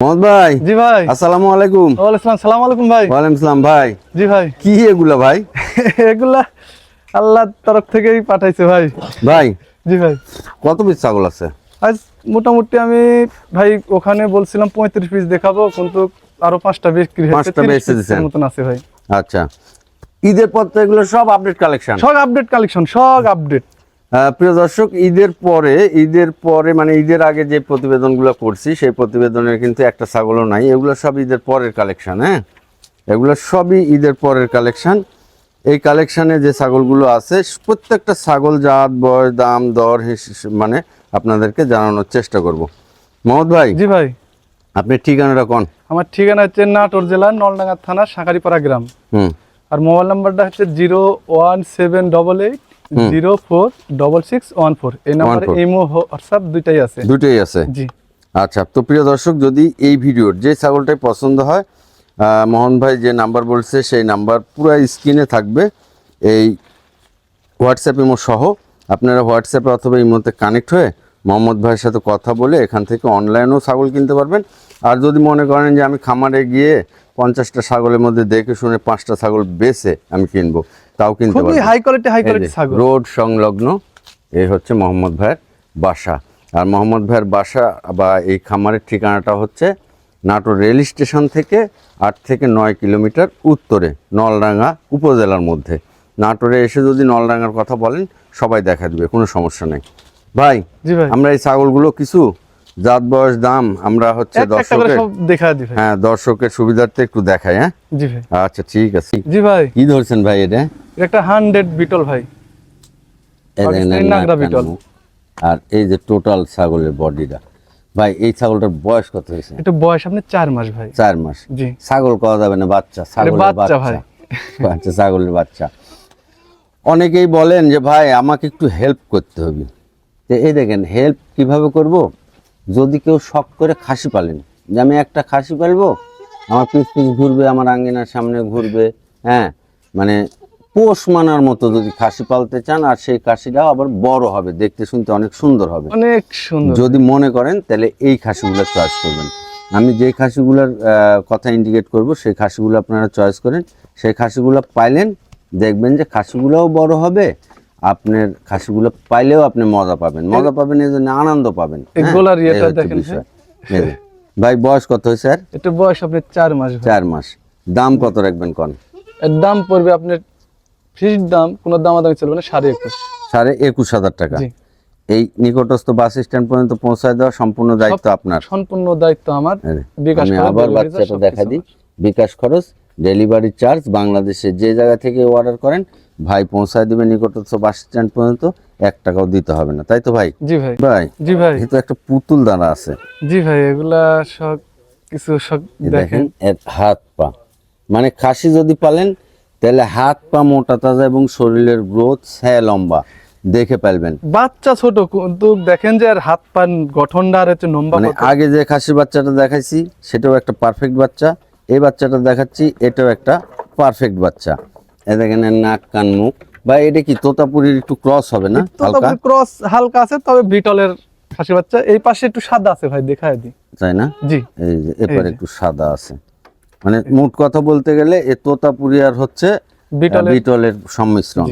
মোহাম্মদ ভাই জি ভাই। আসসালামু আলাইকুম। ওয়ালাইকুম সালাম আলাইকুম ভাই। ওয়ালাইকুম আসসালাম ভাই। জি ভাই। কি এগুলা ভাই? এগুলা আল্লাহর তরফ থেকেই পাঠাইছে ভাই। ভাই জি ভাই। কত পিস ছাগল আছে? আজ মোটামুটি আমি ভাই ওখানে বলছিলাম পঁয়ত্রিশ পিস দেখাবো কিন্তু আরও পাঁচটা বিক্রি পাঁচটা 30 বেচে দিছেন। মতন আছে ভাই। আচ্ছা। ঈদের পর তো এগুলো সব আপডেট কালেকশন সব আপডেট কালেকশন সব আপডেট প্রিয় দর্শক ঈদের পরে ঈদের পরে মানে ঈদের আগে যে প্রতিবেদনগুলো করছি সেই প্রতিবেদনের কিন্তু একটা ছাগলও নাই। এগুলো সব ঈদের পরের কালেকশন হ্যাঁ? এগুলো সবই ঈদের পরের কালেকশন এই কালেকশনে যে ছাগলগুলো আছে প্রত্যেকটা ছাগল জাত বয়স দাম দর মানে আপনাদেরকে জানানোর চেষ্টা করব। মোহাম্মদ ভাই? জি ভাই। আপনি ঠিকানাটা কোন? আমার ঠিকানা হচ্ছে নাটোর জেলার নলডাঙ্গা থানা সাকারিপাড়া গ্রাম। হুম। আর মোবাইল নাম্বারটা হচ্ছে zero one seven double eight zero four double six one four. এই নাম্বারে 14 ইমো হোয়াটসঅ্যাপ দুইটাই আছে। দুটোই আছে? জি। আচ্ছা তো প্রিয় দর্শক যদি এই ভিডিওর যে ছাগলটাই পছন্দ হয় মোহন ভাই যে নাম্বার বলছে সেই নাম্বার পুরো স্ক্রিনে থাকবে। এই হোয়াটসঅ্যাপ ইমো সহ। আপনারা হোয়াটসঅ্যাপে অথবা ইমোতে কানেক্ট হয়ে মোহাম্মদ ভাইয়ের সাথে কথা বলে এখান থেকে অনলাইনেও ছাগল কিনতে পারবেন। আর যদি মনে করেন যে আমি খামারে গিয়ে পঞ্চাশটা ছাগলের মধ্যে দেখে শুনে পাঁচটা ছাগল বেছে আমি কিনবো তাও কিনতে পারবেন। হাই কোয়ালিটি হাই কোয়ালিটি ছাগল। রোড সংলগ্ন এই হচ্ছে মোহাম্মদ ভাইয়ের বাসা। আর মোহাম্মদ ভাইয়ের বাসা বা এই খামারের ঠিকানাটা হচ্ছে নাটোর রেল স্টেশন থেকে আট থেকে নয় কিলোমিটার উত্তরে নলডাঙ্গা উপজেলার মধ্যে। নাটোরে এসে যদি নলডাঙ্গার কথা বলেন সবাই দেখা দিবে কোনো সমস্যা নেই। ভাই জি ভাই। আমরা এই ছাগলগুলো কিছু জাত বয়স দাম আমরা হচ্ছে দর্শকের দেখা দি হ্যাঁ দর্শকের সুবিধার্থে একটু দেখাই হ্যাঁ? জি ভাই। আচ্ছা ঠিক আছে। জি ভাই। কি ধরছেন ভাই এটা? একটা হান্ড্রেড বিটল ভাই। নাগরা বিটল। আর এই যে টোটাল ছাগলের বডিটা ভাই এই ছাগলটার বয়স কত হয়েছে? এটা বয়স আপনি চার মাস ভাই। চার মাস। জি। ছাগল কওয়া যাবে না বাচ্চা ছাগলের বাচ্চা ভাই। বাচ্চা ছাগলের বাচ্চা। অনেকেই বলেন যে ভাই আমাকে একটু হেল্প করতে হবে। তো এই দেখেন হেল্প কীভাবে করব? যদি কেউ শখ করে খাসি পালেন যে আমি একটা খাসি পালবো আমার পিস পিস ঘুরবে আমার আঙ্গিনার সামনে ঘুরবে হ্যাঁ? মানে পোষ মানার মতো যদি খাসি পালতে চান আর সেই খাসিটাও আবার বড় হবে দেখতে শুনতে অনেক সুন্দর হবে। অনেক সুন্দর। যদি মনে করেন তাহলে এই খাসিগুলো চয়েস করবেন। আমি যে খাসিগুলোর কথা ইন্ডিকেট করব সেই খাসিগুলো আপনারা চয়েস করেন। সেই খাসিগুলো পাইলেন দেখবেন যে খাসিগুলোও বড় হবে আপনার খাসিগুলো পাইলেও আপনি মজা পাবেন। মজা পাবেন এই জন্য আনন্দ পাবেন। হ্যাঁ? এগুলার ইয়েটা দেখেন বিষয়। এই যে। ভাই বয়স কত হয়েছে স্যার এটা বয়স আপনি চার মাস চার মাস। দাম কত রাখবেন কন? এর দাম পড়বে আপনার ফিক্সড দাম কোনো দামাদামি চলবে না সাড়ে একুশ। সাড়ে একুশ হাজার টাকা। এই নিকটস্থ বাস স্ট্যান্ড পর্যন্ত পৌঁছায় দেওয়া সম্পূর্ণ দায়িত্ব আপনার। সম্পূর্ণ দায়িত্ব আমার। বিকাশ আবার বাচ্চাটা দেখা দিই। বিকাশ খরচ ডেলিভারি চার্জ বাংলাদেশে যে জায়গা থেকে অর্ডার করেন ভাই পৌঁছায় দিবে নিকটস্থ বাস স্ট্যান্ড পর্যন্ত এক টাকাও দিতে হবে না। তাই তো ভাই? জি ভাই। ভাই জি ভাই। যেহেতু একটা পুতুল দানা আছে। জি ভাই এগুলা সব কিছু সব দেখেন হাত পা। মানে খাসি যদি পালেন তাহলে হাত পা মোটা তাজা এবং শরীরের গ্রোথ হ্যাঁ লম্বা। দেখে পালবেন। বাচ্চা ছোট কিন্তু দেখেন যে আর হাত পা গঠনটা আর হচ্ছে নম্বা মানে আগে যে খাসির বাচ্চাটা দেখাইছি সেটাও একটা পারফেক্ট বাচ্চা। এই বাচ্চাটা দেখাচ্ছি এটাও একটা পারফেক্ট বাচ্চা। এ দেখেন নাক কান মুখ। বা এটা কি তোতাপুরির একটু ক্রস হবে না? হালকা? ক্রস হালকা আছে তবে বিটলের খাসি বাচ্চা। এই পাশে একটু সাদা আছে ভাই দেখায় দি তাই না? জি। এই যে যে। একটু সাদা আছে। মানে মোট কথা বলতে গেলে এ তোতাপুরি আর হচ্ছে বিটলের সংমিশ্রণ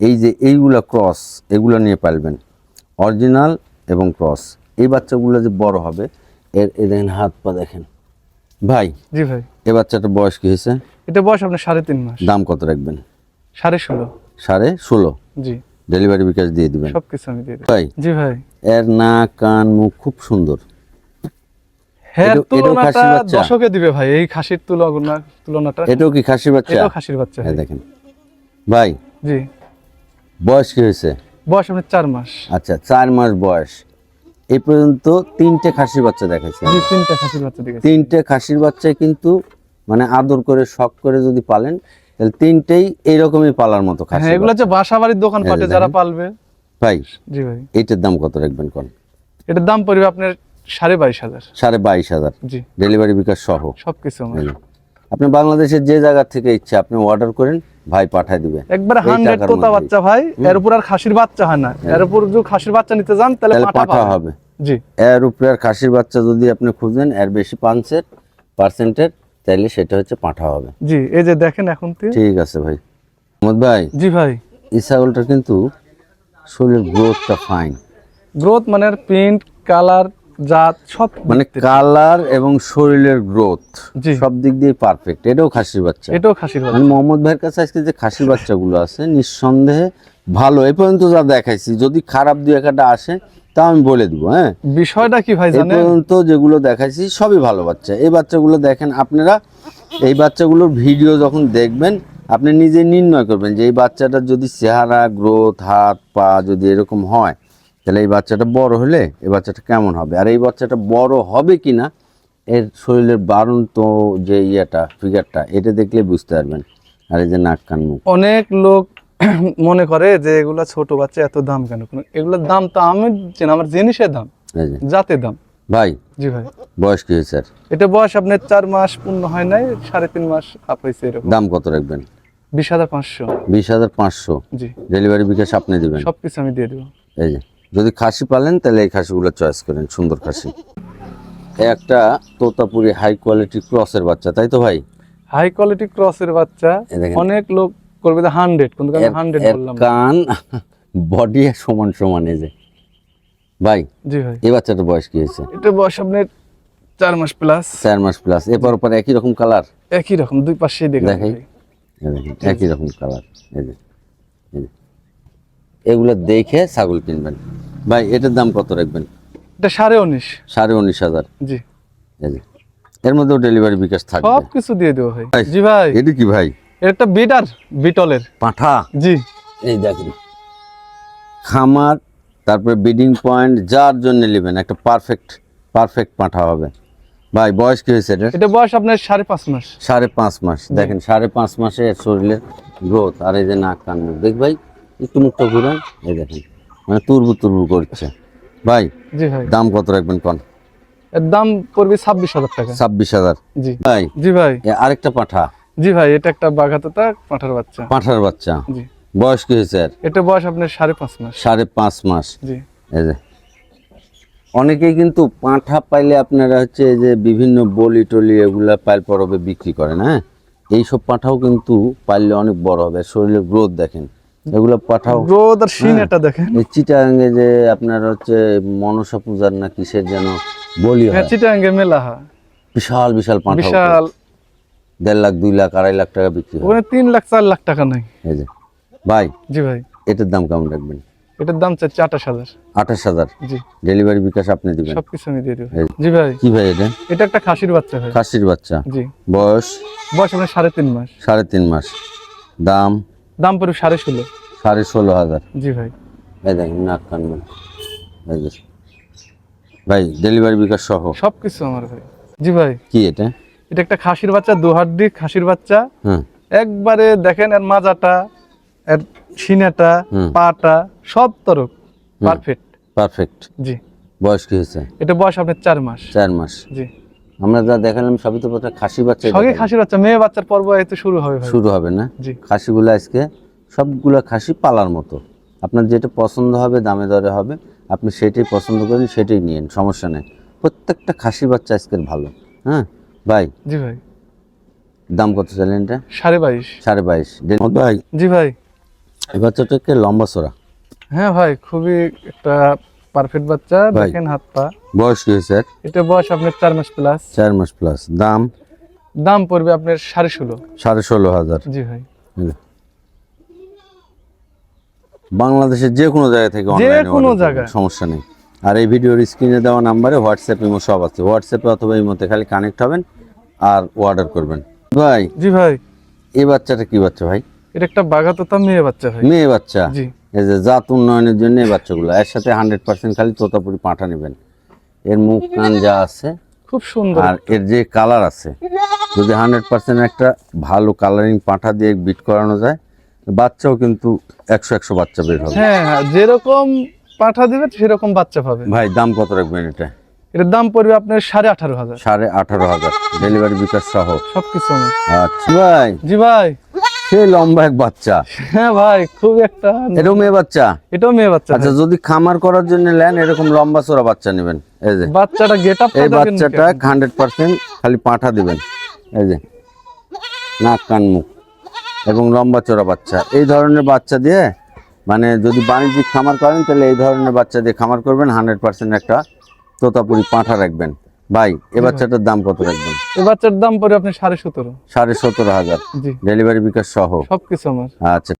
এই যে এইগুলা ক্রস এগুলো নিয়ে পালবেন। অরিজিনাল এবং ক্রস এই বাচ্চাগুলো যে বড় হবে এর দেখেন হাত পা দেখেন। ভাই জি ভাই। এ বাচ্চাটা বয়স কি হয়েছে? এটা বয়স আপনার সাড়ে তিন মাস। দাম কত রাখবেন? সাড়ে ষোলো। সাড়ে ষোলো? জি। ডেলিভারি বিকাশ দিয়ে দিবেন। সবকিছু আমি দিয়ে তাই জি ভাই। এর নাক কান মুখ খুব সুন্দর। হ্যাঁ তুলনাটা দশকে দিবে ভাই এই খাসির তুলনা তুলনাটা। এটাও কি খাসি বাচ্চা? এটাও খাসির বাচ্চা। ভাই। দেখেন। ভাই জি। বয়স কি হয়েছে? বয়স আপনার চার মাস। আচ্ছা চার মাস বয়স। এই পর্যন্ত তিনটে খাসির বাচ্চা দেখাইছে তিনটা খাসির বাচ্চা দেখেছি তিনটে খাসির বাচ্চা কিন্তু মানে আদর করে শখ করে যদি পালেন তাহলে তিনটেই এইরকমই পালার মতো খাসি হ্যাঁ এগুলো হচ্ছে বাসা বাড়ির দোকান পাটে যারা পালবে। ভাই জি ভাই। এইটার দাম কত রাখবেন কোন? এটার দাম পড়বে আপনার সাড়ে বাইশ হাজার। সাড়ে বাইশ হাজার। জি। ডেলিভারি বিকাশ সহ। সবকিছু আমার। আপনি বাংলাদেশের যে জায়গা থেকে ইচ্ছে আপনি অর্ডার করেন ভাই পাঠায় দিবে। একবার এই হান্ড্রেড টাকার তোতা বাচ্চা ভাই এর উপর আর খাসির বাচ্চা হয় না। এর উপর যদি খাসির বাচ্চা নিতে যান তাহলে পাঠা হবে। জি। এর উপরে আর খাসির বাচ্চা যদি আপনি খুঁজেন এর বেশি পাঁচের পার্সেন্টের তাহলে সেটা হচ্ছে পাঠা হবে। জি এই যে দেখেন এখন তে। ঠিক আছে ভাই। মোহাম্মদ ভাই জি ভাই। এই ছাগলটা কিন্তু শরীরের গ্রোথটা ফাইন গ্রোথ মানে প্রিন্ট কালার জাত সব মানে কালার এবং শরীরের গ্রোথ। সব দিক দিয়ে পারফেক্ট। এটাও খাসির বাচ্চা। এটাও খাসির বাচ্চা। মোহাম্মদ ভাইয়ের কাছে আজকে যে খাসির বাচ্চাগুলো আছে নিঃসন্দেহে ভালো। এই পর্যন্ত যা দেখাইছি যদি খারাপ দুই একটা আসে তা আমি বলে দিব হ্যাঁ? বিষয়টা কি ভাই জানেন? পর্যন্ত যেগুলো দেখাইছি সবই ভালো বাচ্চা। এই বাচ্চাগুলো দেখেন আপনারা এই বাচ্চাগুলোর ভিডিও যখন দেখবেন আপনি নিজে নির্ণয় করবেন যে এই বাচ্চাটার যদি চেহারা গ্রোথ হাত পা যদি এরকম হয় তাহলে এই বাচ্চাটা বড় হলে এই বাচ্চাটা কেমন হবে? আর এই বাচ্চাটা বড় হবে কি না এর শরীরের বারন্ত যে ইয়েটা ফিগারটা এটা দেখলে বুঝতে পারবেন। আর এই যে নাক কান মুখ। অনেক লোক মনে করে যে এগুলা ছোট বাচ্চা এত দাম কেন? কোনো- এগুলোর দাম তো আমি আমার জিনিসের দাম জাতের দাম। ভাই জি ভাই। বয়স কি হয়েছে এটা বয়স আপনার চার মাস পূর্ণ হয় নাই সাড়ে তিন মাস আপ হয়েছে এরকম। দাম কত রাখবেন? বিশ হাজার পাঁচশো। বিশ হাজার পাঁচশো। জি। ডেলিভারি বিকাশ আপনি দিবেন? সবকিছু আমি দিয়ে দেবো। এই যে। যদি খাসি পালেন তাহলে এই খাসিগুলো চয়েস করেন সুন্দর খাসি। একটা তোতাপুরি হাই কোয়ালিটি ক্রসের বাচ্চা তাই তো ভাই? হাই কোয়ালিটি ক্রসের বাচ্চা অনেক লোক করবে হান্ড্রেড কিন্তু হান্ড্রেড বললাম। কান বডি সমান সমান এই যে। ভাই জি ভাই। এই বাচ্চাটার বয়স কি হয়েছে? এটা বয়স আপনার চার মাস প্লাস চার মাস প্লাস এরপর পর একই রকম কালার একই রকম দুই পাশেই দেখেন দেখাই। একই রকম কালার এই যে। এগুলো দেখে ছাগল কিনবেন। ভাই এটার দাম কত রাখবেন? এটা সাড়ে উনিশ। সাড়ে উনিশ হাজার। জি। এর মধ্যেও ডেলিভারি বিকাশ থাকবে। সব কিছু দিয়ে দেবো ভাই। জি ভাই। এটা কি ভাই? এটা একটা বিটার বিটলের। পাঠা? জি। এই দেখেন। খামার তারপরে বিডিং পয়েন্ট যার জন্য নেবেন একটা পারফেক্ট পারফেক্ট পাঠা হবে। ভাই বয়স কি হয়েছে এটার? এটা বয়স আপনার সাড়ে পাঁচ মাস। সাড়ে পাঁচ মাস। দেখেন সাড়ে পাঁচ মাসে শরীরের গ্রোথ আর এই যে নাক কান দেখ ভাই একটু মুখটা ঘুরান। এই দেখেন মানে তুরবু তুরবু করছে। ভাই জি ভাই। দাম কত রাখবেন কন? এর দাম পড়বে ছাব্বিশ হাজার টাকা। ছাব্বিশ হাজার। জি। ভাই জি ভাই। আরেকটা পাঠা। জি ভাই এটা একটা বাঘাতোতা পাঠার বাচ্চা। পাঠার বাচ্চা। জি। বয়স কি হয়েছে এটা বয়স আপনার সাড়ে পাঁচ মাস। সাড়ে পাঁচ মাস। জি। এই যে অনেকেই কিন্তু পাঁঠা পাইলে আপনারা হচ্ছে এই যে বিভিন্ন বলি টলি এগুলা পাইল পরবে বিক্রি করেন হ্যাঁ? এইসব পাঠাও কিন্তু পাইলে অনেক বড় হবে শরীরের গ্রোথ দেখেন। এগুলো পাঠাও। গ্রোথ আর সিন এটা দেখেন। চিটাঙ্গে যে আপনার হচ্ছে মনসা পূজার না কিসের যেন বলি হ্যাঁ। হয় চিটাঙ্গে মেলা হয়। বিশাল বিশাল পাঠা বিশাল। দেড় লাখ দুই লাখ আড়াই লাখ টাকা বিক্রি হয়। ওখানে তিন লাখ চার লাখ টাকা নাই। এই যে ভাই জি ভাই। এটার দাম কেমন রাখবেন? এটার দাম চাচ্ছে আঠাশ হাজার। আঠাশ হাজার? জি। ডেলিভারি বিকাশ আপনি দিবেন? সবকিছু আমি দিয়ে দেবো। জি ভাই। কি ভাই এটা? এটা একটা খাসির বাচ্চা ভাই। খাসির বাচ্চা। জি। বয়স? বয়স আপনার সাড়ে তিন মাস। সাড়ে তিন মাস। দাম? দাম পড়বে সাড়ে ষোলো। সাড়ে ষোলো হাজার। জি ভাই। এই দেখেন নাক কান মুখ। এই যে। ভাই ডেলিভারি বিকাশ সহ। সবকিছু আমার ভাই। জি ভাই। কি এটা? এটা একটা খাসির বাচ্চা দু হাড্ডি খাসির বাচ্চা। একবারে দেখেন এর মাজাটা এর সিনাটা পাটা সব তরফ পারফেক্ট পারফেক্ট জি। বয়স কি হয়েছে? এটা বয়স আপনার চার মাস। চার মাস। জি। আমরা যা দেখালাম সবই তো প্রথমে খাসি বাচ্চা সবই খাসি বাচ্চা মেয়ে বাচ্চার পর্ব এতে শুরু হবে ভাই। শুরু হবে না? জি। খাসিগুলো আজকে সবগুলো খাসি পালার মতো। আপনার যেটা পছন্দ হবে দামে দরে হবে আপনি সেটাই পছন্দ করেন সেটাই নিয়েন সমস্যা নেই। প্রত্যেকটা খাসি বাচ্চা আজকের ভালো হ্যাঁ? ভাই? জি ভাই। দাম কত চাইলেন এটা? সাড়ে বাইশ। সাড়ে বাইশ। ভাই জি ভাই। এই বাচ্চাটাকে লম্বা সরা হ্যাঁ ভাই খুবই একটা পারফেক্ট বাচ্চা। দেখেন হাত পা। বয়স কি হয়েছে? এটা বয়স আপনার চার মাস প্লাস চার মাস প্লাস দাম? দাম পড়বে আপনার সাড়ে ষোলো। সাড়ে ষোলো হাজার। জি ভাই। বাংলাদেশের যে কোনো জায়গা থেকে যে কোনো জায়গায়। সমস্যা নেই। আর এই ভিডিওর স্ক্রিনে দেওয়া নাম্বারে হোয়াটসঅ্যাপ ইমো সব আছে। হোয়াটসঅ্যাপে অথবা ইমোতে খালি কানেক্ট হবেন আর অর্ডার করবেন। ভাই জি ভাই। এই বাচ্চাটা কি বাচ্চা ভাই? এটা একটা বাঘাতোতা মেয়ে বাচ্চা ভাই। মেয়ে বাচ্চা? জি। এই যে জাত উন্নয়নের জন্য এই বাচ্চাগুলো। এর সাথে হান্ড্রেড পার্সেন্ট খালি তোতাপুরি পাঠা নেবেন। এর মুখ কান যা আছে খুব সুন্দর আর এর যে কালার আছে যদি হান্ড্রেড পার্সেন্ট একটা ভালো কালারিং পাঠা দিয়ে বিট করানো যায় বাচ্চাও কিন্তু একশো একশো বাচ্চা বের হবে। হ্যাঁ হ্যাঁ যেরকম পাঠা দিবে সেরকম বাচ্চা পাবে। ভাই দাম কত রাখবেন এটা? এটার দাম পড়বে আপনার সাড়ে আঠারো হাজার। সাড়ে আঠারো হাজার। ডেলিভারি বিকাশ সহ। সবকিছু। আচ্ছা ভাই। জি ভাই। সে লম্বা এক বাচ্চা। হ্যাঁ ভাই খুব একটা এটাও মেয়ে বাচ্চা? এটাও মেয়ে বাচ্চা আচ্ছা যদি খামার করার জন্য নেন এরকম লম্বা চোরা বাচ্চা নেবেন। এই যে। বাচ্চাটা গেট আপ এই বাচ্চাটা হান্ড্রেড পার্সেন্ট খালি পাঠা দিবেন। এই যে। নাক কান মুখ। এবং লম্বা চোরা বাচ্চা। এই ধরনের বাচ্চা দিয়ে মানে যদি বাণিজ্যিক খামার করেন তাহলে এই ধরনের বাচ্চা দিয়ে খামার করবেন। হান্ড্রেড পার্সেন্ট একটা তোতাপুরি পাঁঠা রাখবেন। ভাই এ বাচ্চাটার দাম কত রাখবেন? এ বাচ্চার দাম পরে আপনি সাড়ে সতেরো। সাড়ে সতেরো হাজার। ডেলিভারি বিকাশ সহ। সবকিছু আমার। আচ্ছা।